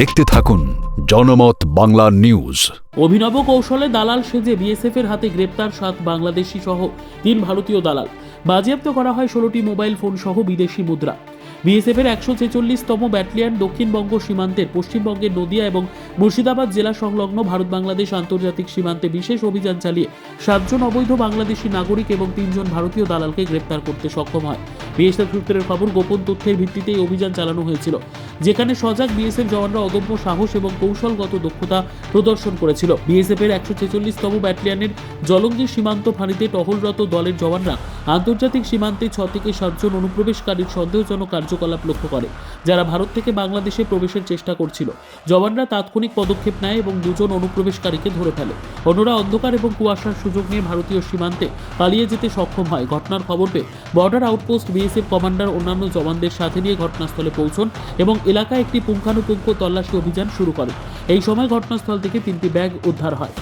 দেখতে থাকুন জনমত বাংলা নিউজ। অভিনব কৌশলে দালাল সেজে বিএসএফ এর হাতে গ্রেপ্তার সাত বাংলাদেশি সহ তিন ভারতীয় দালাল। বাজেয়াপ্ত করা হয় ষোলোটি মোবাইল ফোন সহ বিদেশি মুদ্রা। বিএসএফ এর একশো ছেচল্লিশতম ব্যাটালিয়ন দক্ষিণবঙ্গ সীমান্তের পশ্চিমবঙ্গের নদিয়া এবং মুর্শিদাবাদ জেলা সংলগ্ন ভারত বাংলাদেশ আন্তর্জাতিক সীমান্তে বিশেষ অভিযান চালিয়ে সাতজন অবৈধ বাংলাদেশি নাগরিক এবং তিনজন ভারতীয় দালালকে গ্রেপ্তার করতে সক্ষম হয়। বিএসএফ সূত্রের খবর, গোপন তথ্যের ভিত্তিতে এই অভিযান চালানো হয়েছিল, যেখানে সজাগ বিএসএফ জওয়ানরা অদম্য সাহস এবং কৌশলগত দক্ষতা প্রদর্শন করেছিল। বিএসএফ এর একশো ছেচল্লিশতম ব্যাটালিয়নের জলঙ্গি সীমান্ত ফাঁড়িতে টহলরত দলের জওয়ানরা আন্তর্জাতিক সীমান্তে ছ থেকে সাতজন অনুপ্রবেশকারীর সন্দেহজনক কার্যকলাপ লক্ষ্য করে, যারা ভারত থেকে বাংলাদেশে প্রবেশের চেষ্টা করছিল। জওয়ানরা তাৎক্ষণিক পদক্ষেপ নেয় এবং দুজন অনুপ্রবেশকারীকে ধরে ফেলে। অন্যরা অন্ধকার এবং কুয়াশার সুযোগ নিয়ে ভারতীয় সীমান্তে পালিয়ে যেতে সক্ষম হয়। ঘটনার খবর পেয়ে বর্ডার আউটপোস্ট বিএসএফ কমান্ডার অন্যান্য জওয়ানদের সাথে নিয়ে ঘটনাস্থলে পৌঁছন এবং এলাকায় একটি পুঙ্খানুপুঙ্খ তল্লাশি অভিযান শুরু করেন। এই সময় ঘটনাস্থল থেকে তিনটি ব্যাগ উদ্ধার হয়।